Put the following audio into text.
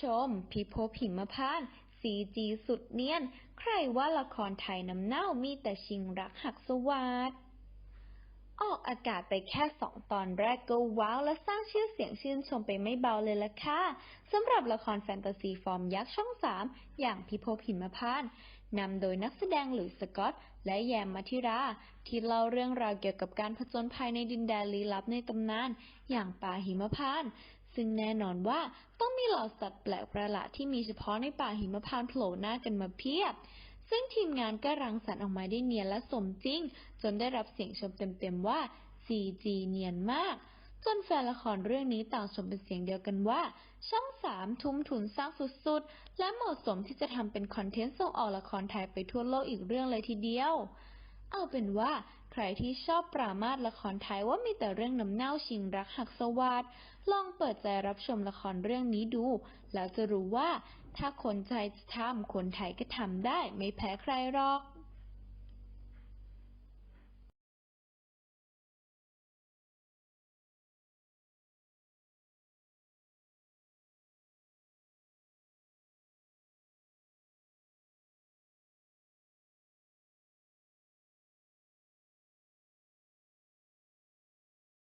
ชม พิภพหิมพานซีจีสุดเนียน ใครว่าละครไทยน้ำเน่ามีแต่ชิงรักหักสวัสดออกอากาศไปแค่สองตอนแรกก็ว้าวและสร้างชื่อเสียงชื่นชมไปไม่เบาเลยล่ะค่ะสำหรับละครแฟนตาซีฟอร์มยักษ์ช่องสามอย่างพิภพหิมพานนำโดยนักแสดงหลุยส์สกอต และแยมมัธิรา ที่เล่าเรื่องราวเกี่ยวกับการผจญภัยในดินแดนลี้ลับในตำนาน อย่างป่าหิมพาน ซึ่งแน่นอนว่าต้องมีเหล่าสัตว์แปลกประหลาดที่มีเฉพาะในป่าหิมพานต์โผล่หน้ากันมาเพียบ ซึ่งทีมงานก็รังสรรค์ออกมาได้เนียนและสมจริง จนได้รับเสียงชมเต็มๆว่า CG เนียนมากจนแฟนละครเรื่องนี้ต่างชมเป็นเสียงเดียวกันว่า ช่องสามทุ่มทุนสร้างสุดๆ และเหมาะสมที่จะทำเป็นคอนเทนต์ส่งออกละครไทยไปทั่วโลกอีกเรื่องเลยทีเดียว เอาเป็นว่าใครที่ชอบปรามาสละครไทยว่ามีแต่เรื่องน้ำเน่าชิงรักหักสวัสดลองเปิดใจรับชมละครเรื่องนี้ดู แล้วจะรู้ว่า ถ้าคนใจจะทำคนไทยก็ทำได้ไม่แพ้ใครหรอก